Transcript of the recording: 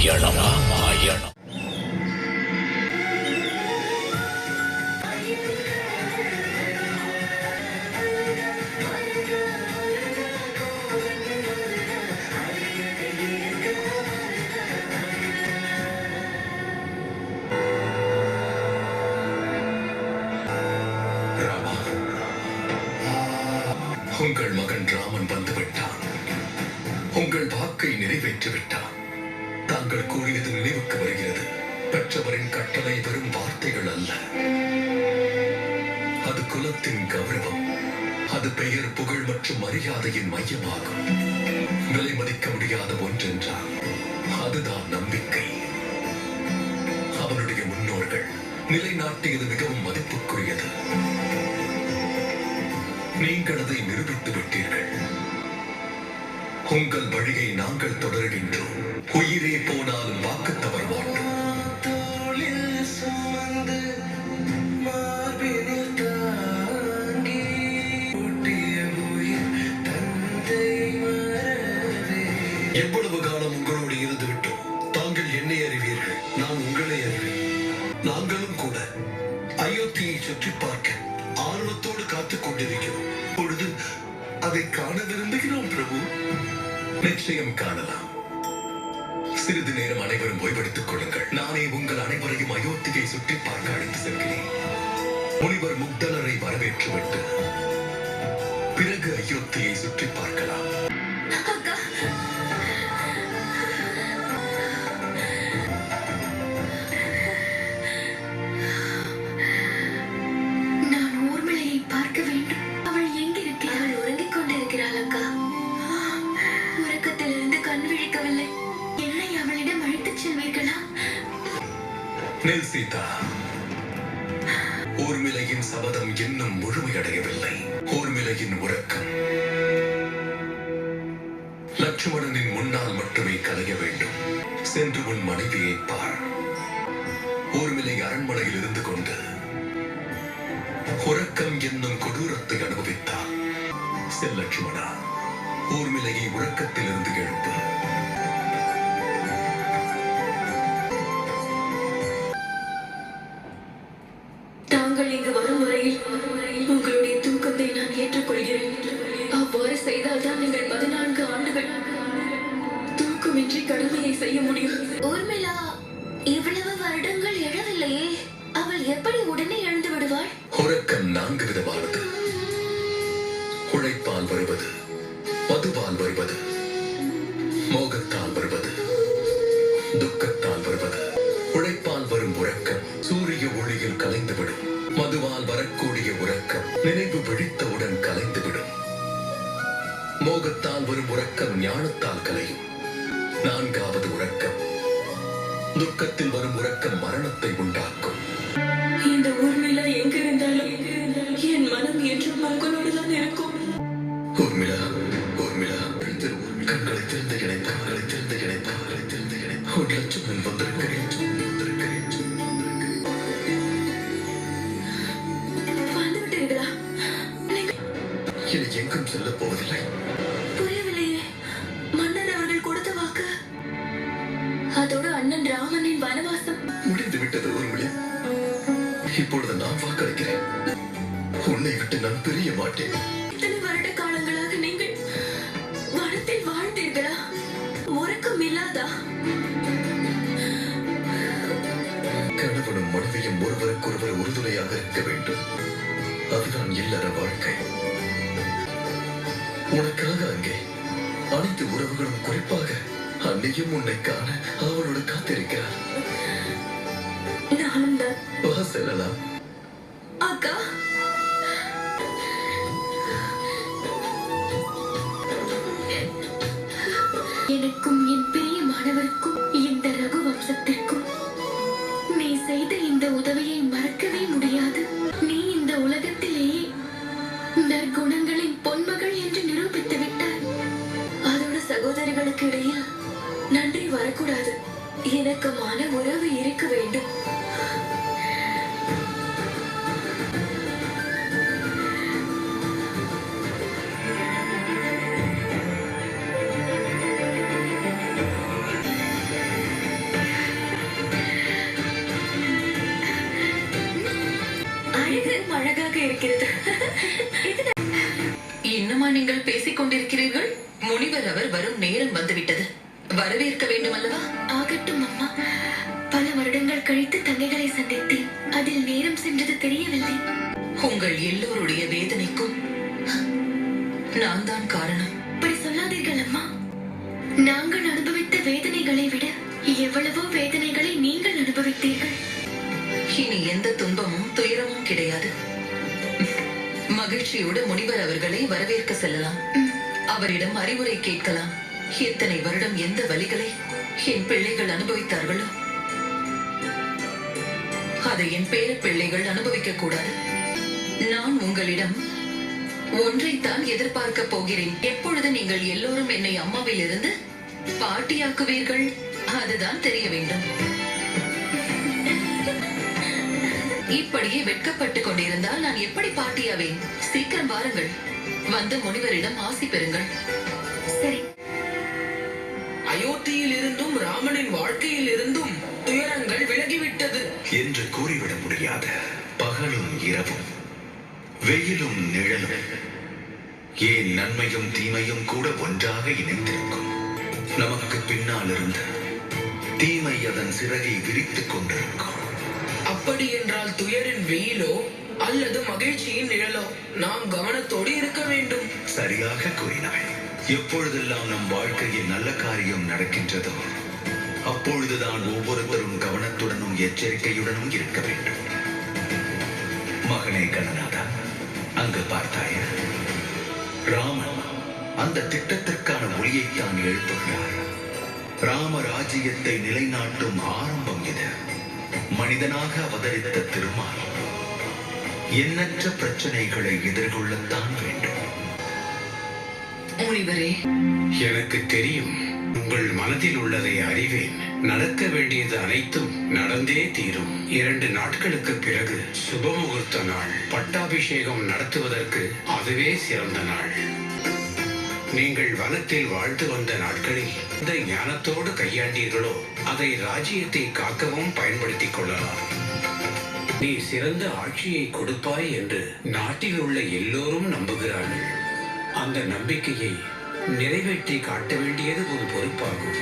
ராமாயணம் ராமாயணம் உங்கள் மகன் ராமன் வந்துவிட்டான் உங்கள் வாக்கை நிறைவேற்றிவிட்டான். தாங்கள் கூறியது நினைவுக்கு வருகிறது. பெற்றவரின் கட்டளை வெறும் வார்த்தைகள் அல்ல. அது குலத்தின் கௌரவம். அது பெயர் புகழ் மற்றும் மரியாதையின் மையமாகும். விலை மதிக்க முடியாத ஒன்றென்றால் அதுதான் நம்பிக்கை. அவனுடைய முன்னோர்கள் நிலைநாட்டியது மிகவும் மதிப்புக்குரியது. நீங்கள் அதை நிரூபித்து விட்டீர்கள். உங்கள் வழியை நாங்கள் தொடர்கின்றோம். உயிரே போனாலும் வாக்கு தவற மாட்டோம் எவ்வளவு காலம் உங்களோடு இருந்து விட்டோம்? தாங்கள் என்னை அறிவீர்கள் நான் உங்களை அறிவேன். நாங்களும் கூட அயோத்தியை சுற்றி பார்க்க ஆர்வத்தோடு காத்துக் கொண்டிருக்கிறோம். பொழுது அதை காண விரும்புகிறோம் பிரபு. நிச்சயம் காணலாம். சிறிது நேரம் அனைவரும் ஓய்வெடுத்துக் கொள்ளுங்கள். நானே உங்கள் அனைவரையும் அயோத்தியை சுற்றி பார்க்க அழைத்து செல்கிறேன். முனிவர் முக்தலரை வரவேற்றுவிட்டு பிறகு அயோத்தியை சுற்றி பார்க்கலாம். அழைத்துச் நெல் சீதா. ஊர்மிளையின் சபதம் இன்னும் முழுமையடையவில்லை. ஊர்மிளையின் உறக்கம். லட்சுமணனின் முன்னால் மட்டுமே கலைய வேண்டும். சென்று உன் மனைவியை பார். ஊர்மிளை அரண்மனையில் இருந்து கொண்டு உறக்கம் என்னும் கொடூரத்தை அனுபவித்தார். செல்லட்சுமணா ஊர்மிளையை உறக்கத்திலிருந்து எழுப்பு. செய்தால்தான் நீங்கள் பதினான்கு ஆண்டுகள் தூக்கமின்றி கடமையை செய்ய முடியும். ஊர்மிளா இவ்வளவு வருடங்கள் எழவில்லையே. அவள் எப்படி உடனே எழுந்து விடுவாள்? உறக்கம் நான்கு விதமானது. உழைப்பால் வருவது மதுவால் வருவது மோகத்தால் வரும் உறக்கம் ஞானத்தால் கலையும். நான்காவது உறக்கம் துக்கத்தில் வரும் உறக்கம் மரணத்தை உண்டாக்கும். இந்த ஊர்மிளா எங்கிருந்தாலும் என் மனம் என்றும் உங்களோடு தான் இருக்கும். ஊர்மிளா ஊர்மிளா. கண்களை திறந்து இணைத்த கண்களை திறந்து இணைத்த கண்களை திறந்து இணைத்த. ஒரு லட்சம் வந்திருக்கிறேன் எங்கும் செல்ல போவதில்லை. புரியவில்லையே. மன்னர் அவர்கள் கொடுத்த வாக்கு. அதோடு அண்ணன் ராமனின் வனவாசம். முடிந்து விட்டது ஊர்மிளா இப்பொழுது நான் வாக்களிக்கிறேன். உன்னை விட்டு நான் பிரிய மாட்டேன். இத்தனை வருட காலங்களாக நீங்கள் வனத்தில் வாழ்ந்தீர்களா? உறக்கம் இல்லாதா? கணவனும் மனைவியும் ஒருவருக்கொருவர் உறுதுணையாக இருக்க வேண்டும். அதுதான் இல்லற வாழ்க்கை. உனக்காக அங்கே அனைத்து உறவுகளும் குறிப்பாக அன்னையும் உன்னை காண அவளோடு காத்திருக்கிறார். வா செல்லலாம் அக்கா. எனக்கும் என் பிரியமானவருக்கும் இந்த ரகு வம்சத்திற்கும் நீ செய்த இந்த உதவியை மறக்கவே முடியாது. நீ இந்த உலகத்திலேயே நற்குணங்களின் அவனுக்கிடையில் நன்றி வரக்கூடாது. எனக்கு மன உறவு இருக்க வேண்டும். அழகாக இருக்கிறது. இன்னுமா நீங்கள் பேசிக் கொண்டிருக்கிறீர்கள் வரவேற்க வேண்டும் அல்லவா ஆகட்டும் அம்மா. பல வருடங்கள் கழித்து தங்கைகளை சந்தித்தேன். அதில் நேரம் சென்றது தெரியவில்லை. உங்கள் எல்லோருடைய வேதனைக்கும் நான் தான் காரணம். அப்படி சொல்லாதீர்கள் அம்மா. நாங்கள் அனுபவித்த வேதனைகளை விட எவ்வளவோ வேதனைகளை நீங்கள் அனுபவித்தீர்கள். இனி எந்த துன்பமும் துயரமும் கிடையாது. மகிழ்ச்சியோடு முனிவர் அவர்களை வரவேற்க செல்லலாம். அவரிடம் அறிவுரை கேட்கலாம். எத்தனை வருடம் எந்த வழிகளை என் பிள்ளைகள் அனுபவித்தார்களோ? அதை என் பேர பிள்ளைகள் அனுபவிக்க கூடாது. நான் உங்களிடம் ஒன்றைத்தான் எதிர்பார்க்க போகிறேன். எப்பொழுது நீங்கள் எல்லோரும் என்னை அம்மாவில் இருந்து பாட்டியாக்குவீர்கள்? அதுதான் தெரிய வேண்டும். இப்படியே வெட்கப்பட்டு கொண்டிருந்தால் நான் எப்படி பாட்டியாவேன்? சீக்கிரம் வாருங்கள். வந்து முனிவரிடம் ஆசி பெறுங்கள். சரி. அயோத்தியில் இருந்தும் ராமனின் வாழ்க்கையில் இருந்தும் துயரங்கள் விலகிவிட்டது. என்று கூறிவிட முடியாத பகலும் இரவும் வெயிலும் நிழலும் ஏன் நன்மையும் தீமையும் கூட ஒன்றாக இணைந்திருக்கும். நமக்கு பின்னால் இருந்து தீமை அதன் சிறகை விரித்துக் கொண்டிருக்கும். அப்படி என்றால் துயரின் வெயிலோ அல்லது மகிழ்ச்சியின் நிழலோ நாம் கவனத்தோடு இருக்க வேண்டும். சரியாக கூறினாய். எப்பொழுதெல்லாம் நம் வாழ்க்கையில் நல்ல காரியம் நடக்கின்றதோ அப்பொழுதுதான் ஒவ்வொருவரும் கவனத்துடனும் எச்சரிக்கையுடனும் இருக்க வேண்டும். மகனே கணநாதா அங்கு பார்த்தாயா? ராமன் அந்த திட்டத்திற்கான ஒளியைத்தான் எழுப்புகிறார். ராம ராஜ்யத்தை நிலைநாட்டும் ஆரம்பம் இது. மனிதனாக அவதரித்த திருமால் எண்ணற்ற பிரச்சனைகளை எதிர்கொள்ளத்தான் வேண்டும். முனிவரே எனக்கு தெரியும் உங்கள் மனதில் உள்ளதை அறிவேன். நடக்க வேண்டியது அனைத்தும் நடந்தே தீரும். இரண்டு நாட்களுக்கு பிறகு சுபமுகூர்த்த நாள். பட்டாபிஷேகம் நடத்துவதற்கு அதுவே சிறந்த நாள். நீங்கள் வனத்தில் வாழ்ந்து வந்த நாட்களில் இந்த ஞானத்தோடு கையாண்டீர்களோ அதை ராஜ்யத்தை காக்கவும் பயன்படுத்திக் கொள்ளலாம். நீ சிறந்த ஆட்சியை கொடுப்பாய் என்று நாட்டில் உள்ள எல்லோரும் நம்புகிறார்கள். அந்த நம்பிக்கையை நிறைவேற்றி காட்ட வேண்டியது ஒரு பொறுப்பாகும்.